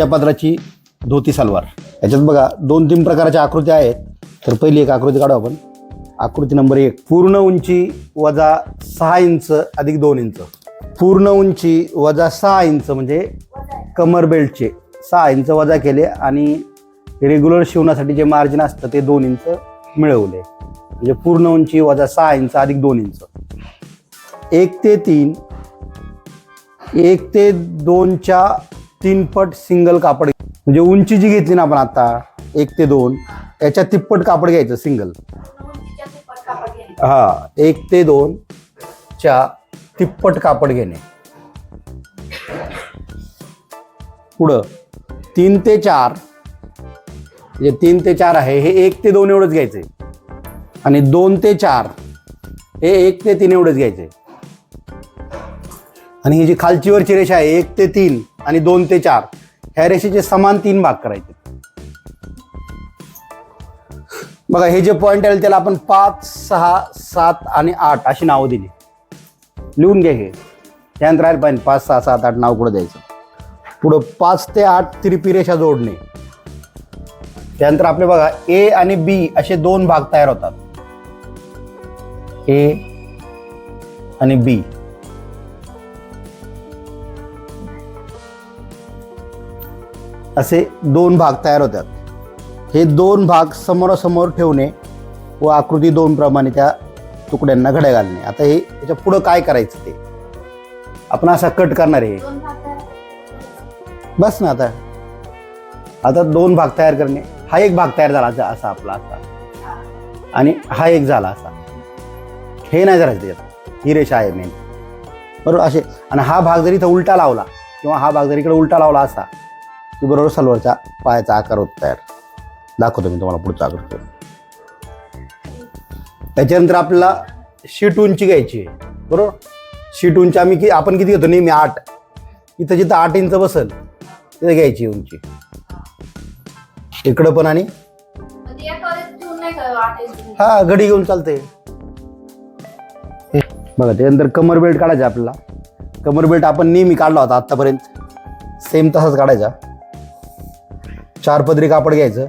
सुट्ट्या पदराची धोती सलवार. याच्यात बघा दोन तीन प्रकारच्या आकृत्या आहेत. तर पहिली एक आकृती काढू आपण. आकृती नंबर एक पूर्ण उंची वजा सहा इंच अधिक दोन इंच. पूर्ण उंची वजा सहा इंच म्हणजे कमर बेल्टचे. सहा इंच वजा केले आणि रेग्युलर शिवण्यासाठी जे मार्जिन असतं ते दोन इंच मिळवले. म्हणजे पूर्ण उंची वजा सहा इंच अधिक दोन इंच. एक ते तीन एक ते दोनच्या तीन पट सिंगल कापड म्हणजे उंची जी घेतली ना आपण आता एक ते दोन याच्या तिप्पट कापड घ्यायचं सिंगल. हा एक ते दोन च्या तिप्पट कापड घेणे. पुढं तीन ते चार म्हणजे तीन ते चार आहे हे एक ते दोन एवढंच घ्यायचे आणि दोन ते चार हे एक ते तीन एवढंच घ्यायचे आणि ही जी खालची वरची रेषा आहे एक ते तीन आणि दोन ते चार. ह्या रेषेचे समान तीन भाग करायचे. बघा हे जे पॉईंट आहे त्याला आपण पाच सहा सात आणि आठ अशी नावं दिली. लिहून घ्या हे. त्यानंतर राहील पाहिजे. पाच सहा सात आठ नाव कुठं द्यायचं? पुढं पाच ते आठ तिरपी रेषा जोडणे. त्यानंतर आपले बघा ए आणि बी असे दोन भाग तयार होतात. ए आणि बी असे दोन भाग तयार होतात. हे दोन भाग समोरासमोर ठेवणे व आकृती दोन प्रमाणे त्या तुकड्यांना घड्या घालणे. आता हे याच्या पुढं काय करायचं ते? आपण असा कट करणार आहे. बस ना आता. आता दोन भाग तयार करणे. हा एक भाग तयार झाला असा- असा आपला असा आणि हा एक झाला असा. हे नाही करायचं त्याच्यात. ही रेषा आहे मेन बरोबर? असे. आणि हा भाग जरी इथं उलटा लावला किंवा हा भाग जरी इकडे उलटा लावला असा की बरोबर सलवारच्या पायाचा आकार होत तयार. दाखवतो मी तुम्हाला पुढचा आकार. त्याच्यानंतर आपल्याला शीट उंची घ्यायची बरोबर? शीट उंची आम्ही कि आपण किती घेतो? नेहमी आठ. इथं जिथं आठ इंच बसल तिथं घ्यायची उंची इकडं पण आणि? हा घडी घेऊन चालते बघा त्यानंतर कमर बेल्ट काढायचा आपल्याला. कमर बेल्ट आपण नेहमी काढला होता आतापर्यंत. सेम तसाच काढायचा. चार पदरी कापड घ्यायचं.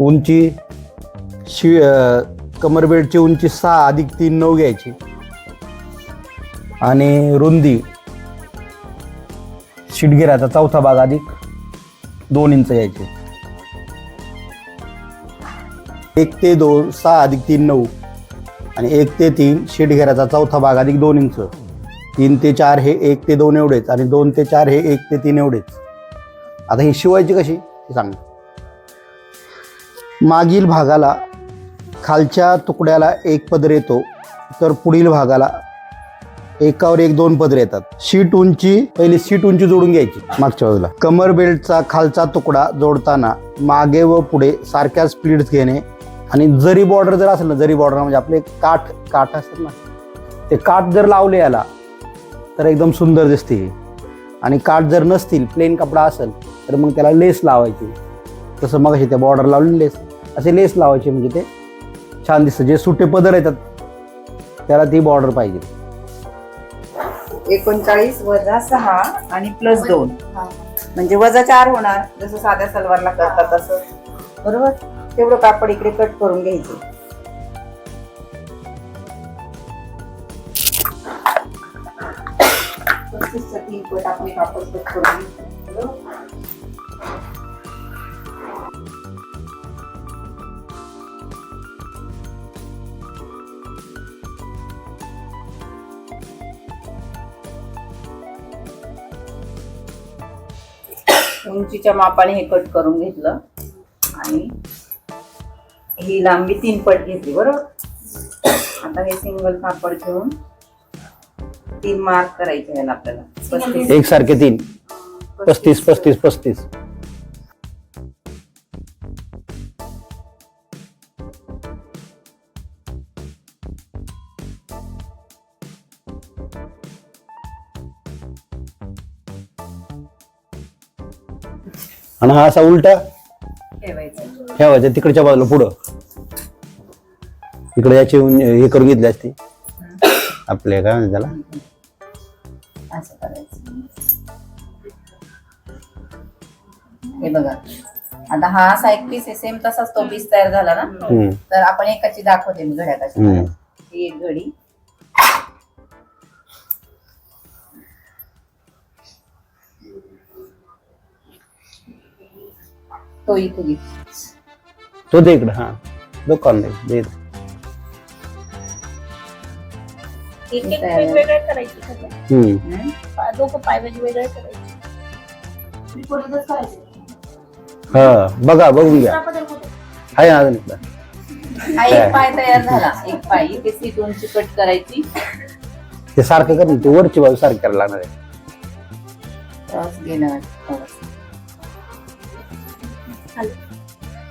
उंची शि कमरबेडची उंची सहा अधिक तीन नऊ घ्यायची. आणि रुंदी शिटगिराचा चौथा भाग अधिक दोन इंच घ्यायचे. एक ते दोन सहा अधिक तीन नऊ. आणि एक ते तीन शिटघेराचा चौथा भाग अधिक दोन इंच. तीन ते चार हे एक ते दोन एवढेच आणि दोन ते चार हे एक ते तीन एवढेच. आता ही शिवायची कशी? ते सांग. मागील भागाला खालच्या तुकड्याला एक पदर येतो तर पुढील भागाला एकावर एक दोन पदर येतात. शीट उंची पहिली शीट उंची जोडून घ्यायची मागच्या बाजूला. कमर बेल्टचा खालचा तुकडा जोडताना मागे व पुढे सारख्या स्पीड्स घेणे आणि जरी बॉर्डर जर असेल ना जरी बॉर्डर म्हणजे आपले काठ काठ असतात ना ते काठ जर लावले याला तर एकदम सुंदर दिसते ही. आणि काठ जर नसतील प्लेन कपडा असेल तर मग त्याला लेस लावायची. तसं मग त्या बॉर्डर लावली लेस असे लेस लावायचे म्हणजे ते छान दिसतं. जे सुटे पदर येतात त्याला ती बॉर्डर पाहिजे. एकोणचाळीस वजा सहा आणि प्लस दोन. म्हणजे वजा चार होणार जसं साध्या सलवारला करतात तसं. बरोबर? तेवढं कापड इकडे कट करून घ्यायचं. तीन कापड कट करून उंचीच्या मापाने हे कट करून घेतलं. आणि ही लांबी तीन पट घेतली बरोबर? आता हे सिंगल कापड घेऊन तीन मार्क करायचे ह्याला आपल्याला. पस्तीस. एकसारखे तीन. पस्तीस पस्तीस पस्तीस. आणि हा असा उलटा ठेवायचं. तिकडच्या बाजूला पुढं. इकडे याची हे करून घेतली असती. आपले काय म्हणतात त्याला? असं करायचं हे बघा आता हा असा एक पीस आहे सेम तसाच तो पीस तयार झाला ना. तर आपण एकाची दाखवते मी घड्या कशी. ही एक घडी तो इथे. तो दे इकडे हा दुकान दे दे एक एक. वेगवेगळे करायचे सगळे. हम्म. हम्म. पा- दोघं पाय वेगवेगळे करायचे हा बघा बघून घ्या दुसरा पदर कुठे? आहे ना अजून. हा एक पाय तयार झाला एक पाय इथे कट करायची ते सारखं कर ना ते वरची बाजू सारखी करायला लागणार आहे क्रॉस.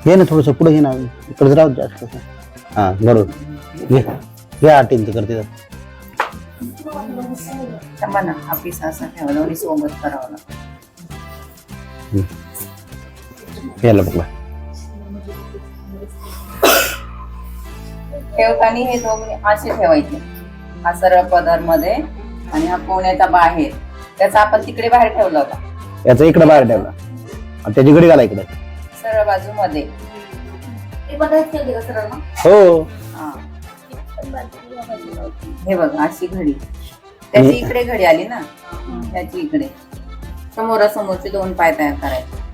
घे ना थोडस पुढे घे ना इकडे राहू दे जास्त हा बरोबर घे घे आठ इंच करते थांबा ना पीस असा ठेवला आणि सोबत करावं लागतं यायला बघला ठेवताना हे दोघे असे ठेवायचे हा सरळ पदरमध्ये आणि हा कोण्याचा बाहेर त्याचा आपण तिकडे बाहेर ठेवला होता याचा इकडे बाहेर ठेवला आणि त्याची घडी घाला इकडे सरळ बाजू मध्ये ते पदर केले का सरळ मग? हो हा पण बाजूला या बाजूला होती. हे बघ अशी घडी. त्याची इकडे घडी आली ना? त्याची इकडे. समोरासमोरचे दोन पाय तयार करायचे.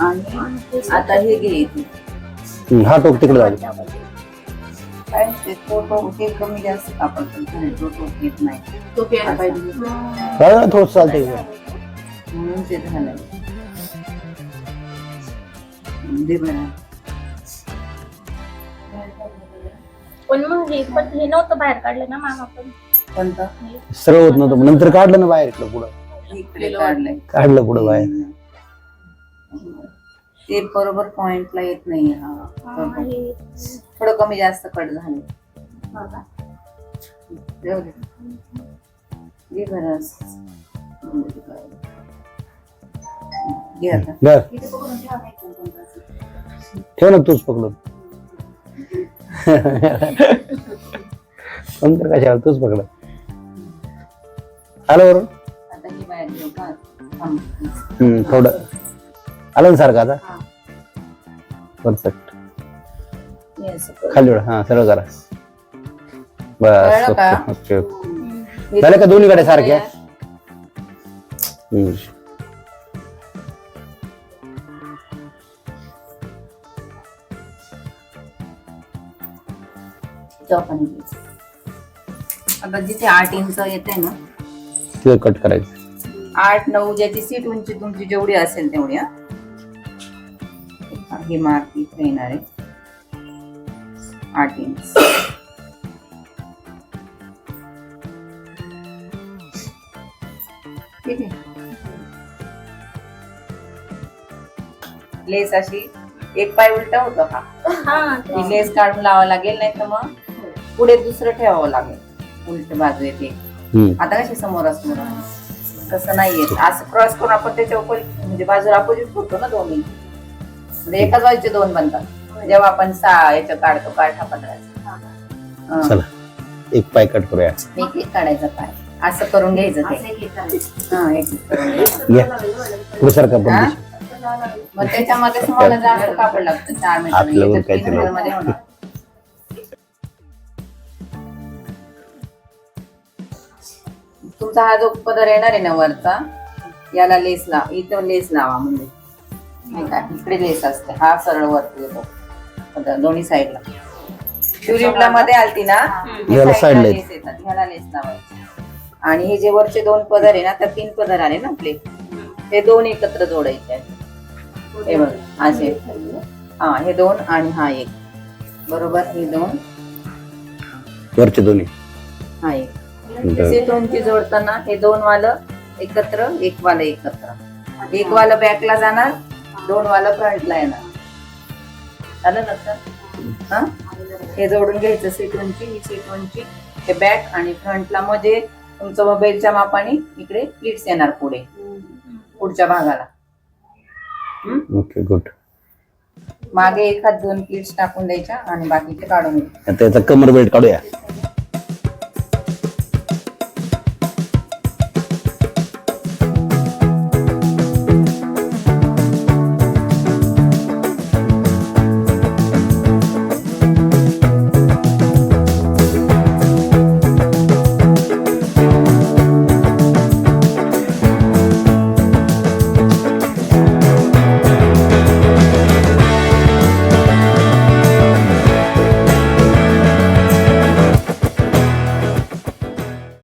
आणि आता हे घे इथे. हम्म, हा टोक तिकडे जाऊ. काय? ते तो टोक ते कमी जास्त कापड करतो तो टोक येत नाही. तो प्यायला पाहिजे. थोडस चालतंय. म्हणून ते झालंय. दे बरं. पण मग हे पण हे नव्हतं बाहेर काढलं ना मामा पण. कोणतं? सरळ होत नव्हतं. नंतर काढलं ना बाहेर इकडं पुढं. इकडे काढलंय. काढलं पुढं बाहेर. ते बरोबर पॉइंटला येत नाही हा. हा, हे- थोडं कमी जास्त कट झाले. हा का? जाऊ दे. घे बरं असं. घे आता. ठेव ना तूच पकडून. नंतर कशाला तूच पकड आलं थांब. हम्म, थोडं आलं ना सारखं आता. परफेक्ट. खाली. हा सरळ करा बस? ओके ओके झालं का दोन्हीकडे सारख्या हम्म. चौकाने घ्यायचं. आता जिथे आठ इंच येते ना तिथं कट करायचं. आठ नऊ ज्याची सीट उंची तुमची जेवढी असेल तेवढी हा. ही मार्क इथे येणार आहे. आठ इंच. ठीक आहे. लेस अशी एक पाय उलटा होतो हा हा ही लेस काढून लावावं लागेल नाही तर मग पुढे दुसरं ठेवावं लागेल. उलट बाजू येते. आता कशी समोर असमोर तसं नाहीये. असं क्रॉस करून आपण त्याच्या म्हणजे बाजूला अपोजिट करतो ना दोन्ही. म्हणजे एकाच बाजूचे दोन बनतात. जेव्हा आपण सहा याच्या काढतो काढा चला एक पाय कट करूया. एक एक काढायचा पाय. असं करून घ्यायचं ते. हा एक एक करून घ्यायचं. घ्या पुढे सारखा हा? पण मग त्याच्यामध्ये तुम्हाला जास्त कापड लागतं. चार मीटर तुमचा हा जो पदर येणार आहे ना वरचा याला लेस लावा इथं लेस लावा म्हणजे. नाही का इकडे लेस असते. हा सरळ वरती येतो. पदर दोन्ही साईडला ट्युलिपला मध्ये आलती ना याला side ला ला लेस येतात. ह्याला लेस लावायचे. आणि हे जे वरचे दोन पदर आहे ना तर तीन पदर आले ना आपले. ते दोन एकत्र जोडायचे आहेत. हे बघ असे हा हे दोन आणि हा एक. बरोबर हे दोन. वरचे दोन्ही. हा एक. दोनची जोडताना हे दोन वालं एकत्र एक वालं एकत्र. एक वालं बॅकला जाणार दोन वालं फ्रंटला येणार. आलं लक्षात हा? हे जोडून घ्यायचं सीट उंची ही सीट उंची हे बॅक आणि फ्रंटला मध्ये तुमचं मोबाईलच्या मापाने इकडे प्लीट्स येणार पुढे. पुढच्या भागाला? ओके गुड मागे एखाद दोन प्लीट्स टाकून द्यायच्या आणि बाकीचे काढून घ्यायचे आता याचा कमर बेल्ट काढूया.